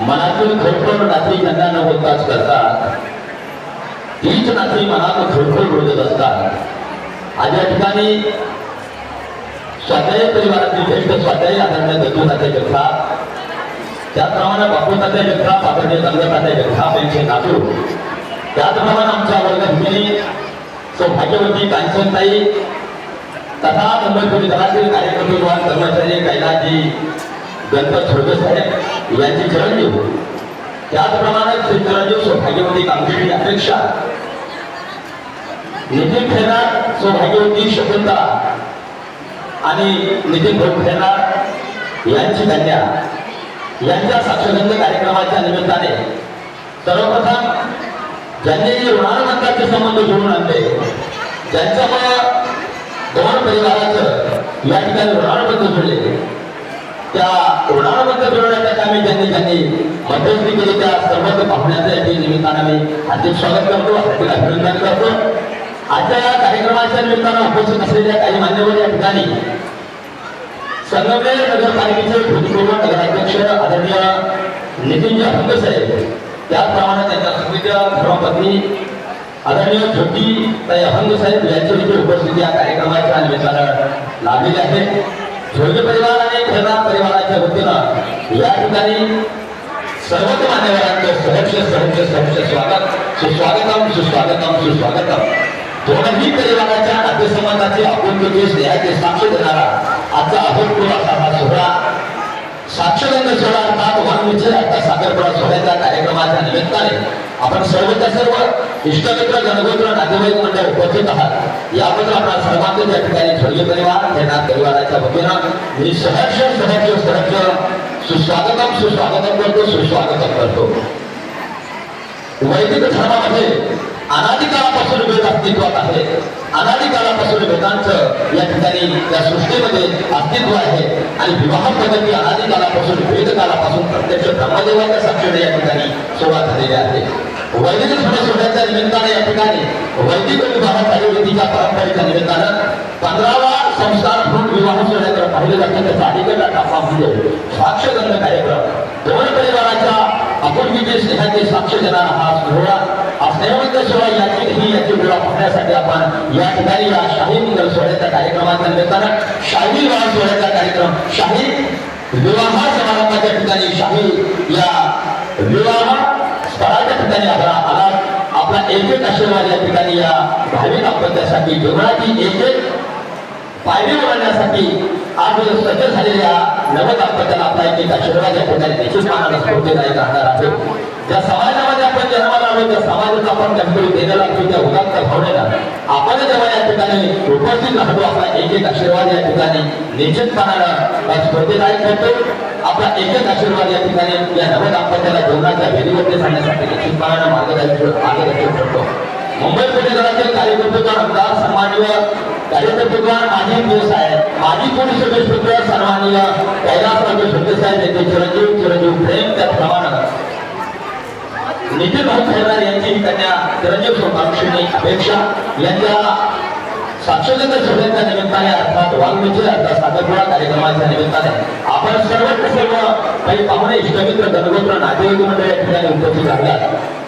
मनातून खडखड नाती त्यांना न बोलताच करतात. तीच नाती मनात खडखड बोलत असतात. आज या ठिकाणी स्वाध्याय परिवारातील ज्येष्ठ स्वाध्याय आदरणीय दत्तूतात्या जगताप त्याचप्रमाणे बापूतात्या जगताप पाकडे गंगातात्या जगताप यांचे नातू त्याचप्रमाणे आमच्या वर्गभूमी सौभाग्यवती कांचनताई तथा मुंबई पोलीस दलातील कार्यकर्ते कर्मचारी कैलाजी गणपत छोटे साहेब या त्याचप्रमाणे श्री सौभाग्यवती कामगिरी अपेक्षा. नितीन खेळणार सौभाग्यवती शकुंतला आणि नितीन भाऊ खेळणार यांची कन्या. यांच्या साक्षगंध कार्यक्रमाच्या निमित्ताने सर्वप्रथम ज्यांनी ऋणानुबंधाचे संबंध जोडून आणले ज्यांच्यामुळे दोन परिवाराचं या ठिकाणी ऋणानुबंध जोडले त्या ऋणानुबंध जोडण्याच्या कामी त्यांनी त्यांनी मध्यस्थी केली त्या सर्व पाहुण्याचं या निमित्तानं मी हार्दिक स्वागत करतो हार्दिक अभिनंदन करतो. आजच्या या कार्यक्रमाच्या निमित्तानं उपस्थित असलेल्या काही मान्यवर या ठिकाणी संगमनेर नगरपालिकेचे भूतपूर्व नगराध्यक्ष आदरणीय नितीनजी अभंग साहेब त्याचप्रमाणे त्यांच्या सुविधा धर्मपत्नी आदरणीय ज्योती ताई अभंग साहेब यांची देखील उपस्थिती या कार्यक्रमाच्या निमित्तानं लाभलेली आहे. झोळगे परिवार आणि परिवाराच्या वतीनं या ठिकाणी सर्वच मान्यवरांचं सहर्ष सहर्ष सहर्ष स्वागत सुस्वागतम सुस्वागतम सुस्वागतम. दोनही परिवाराच्या नातेसंबंधाचे आपुलकीचे स्नेहाचे साक्ष देणारा आजचा अभूतपूर्व असा हा सोहळा साक्षगंध सोहळा अर्थात वाणविचे अर्थात साखरपुडा सोहळ्याच्या कार्यक्रमाच्या निमित्ताने आपण सर्वच्या सर्व इष्टमित्र गणगोत्र नातेवाईक मंडळ उपस्थित आहात. याबद्दल आपल्या सर्वांचे त्या ठिकाणी झोळगे परिवार खेळणार परिवाराच्या वतीनं मी सहर्ष सहर्ष सहर्ष सुस्वागतम सुस्वागतम करतो सुस्वागतम करतो. वैदिक धर्मामध्ये अनादिकाळापासून वेद अस्तित्वात आहे. अनादी काळापासून वेदांचं या ठिकाणी या सृष्टीमध्ये अस्तित्व आहे. आणि विवाह पद्धती अनादी काळापासून वेद काळापासून प्रत्यक्ष ब्रह्मदेवाच्या साक्षीने या ठिकाणी सुरुवात झालेली आहे. वैदिक धर्म सोडण्याच्या निमित्ताने या ठिकाणी वैदिक विवाह कार्यविधीच्या परंपरेच्या निमित्तानं पंधरावा संस्कार म्हणून विवाह सोहळ्याकडे पाहिलं जातं. त्याचा अलीकडला टप्पा म्हणजे साक्षगंध कार्यक्रम. दोन परिवाराच्या आपुलकीचे स्नेहाचे साक्ष देणारा हा सोहळा हा शिवाय सोहळा याची ही याची वेळा पाहण्यासाठी आपण या ठिकाणी या शाही मंगल सोहळ्याच्या कार्यक्रमाच्या निमित्तानं शाही विवाह सोहळ्याचा कार्यक्रम शाही विवाह समारंभाच्या ठिकाणी शाही या विवाह स्थळाच्या ठिकाणी आपला आला आपला एक एक आशीर्वाद या ठिकाणी या भावी दाम्पत्यासाठी जीवनाची एक एक पायरी ओढण्यासाठी आज सज्ज झालेल्या नव दाम्पत्याला आपला एक एक आशीर्वाद या ठिकाणी निश्चित मानाला स्फूर्तीदायक राहणार आहे. ज्या समाजामध्ये आपण जन्माला आलो त्या समाजाचा आपण काहीतरी देणं लागतो त्या उदात्त भावनेला आपण जेव्हा या ठिकाणी उपस्थित राहतो आपला एक एक आशीर्वाद या ठिकाणी निश्चितपणाला स्फूर्तीदायक होतो आपला एक एक आशीर्वाद या ठिकाणी या नव दाम्पत्याला जीवनाच्या भेदीवरती सांगण्यासाठी निश्चितपणानं मार्गदर्शन मार्गदर्शन करतो. मुंबई पोलीस दलातील कार्यकर्तेचा आमदार सन्माननीय कार्यकर्ते माजी पोलीस आहे माजी पोलीस अधीक्षक सन्माननीय शिंदे चिरंजीव चिरंजीव प्रेम त्याचप्रमाणे नितीन भाऊ खैरार यांची कन्या चिरंजीव सौभाग्यश्री अपेक्षा यांच्या साक्षरता सभेच्या निमित्ताने अर्थात वाल्मिकी अर्थात साखरपुडा कार्यक्रमाच्या निमित्ताने आपण सर्व सर्व काही पाहुणे इष्टमित्र गणगोत्र नातेवाईक मंडळ या ठिकाणी उपस्थित राहिल्यात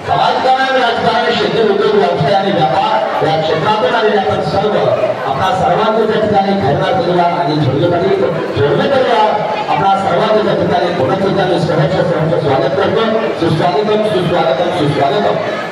समाजकारण राजकारण शेती उद्योग व्यवसाय आणि व्यापार या क्षेत्रातून आलेले आपण सर्व आपला सर्वांचं त्या ठिकाणी खैरनार परिवार आणि झोडले पाटील झोडले परिवार आपला सर्वांचं त्या ठिकाणी पुन्हा ठिकाणी स्वागत करतो. सुस्वागतम सुस्वागतम सुस्वागतम.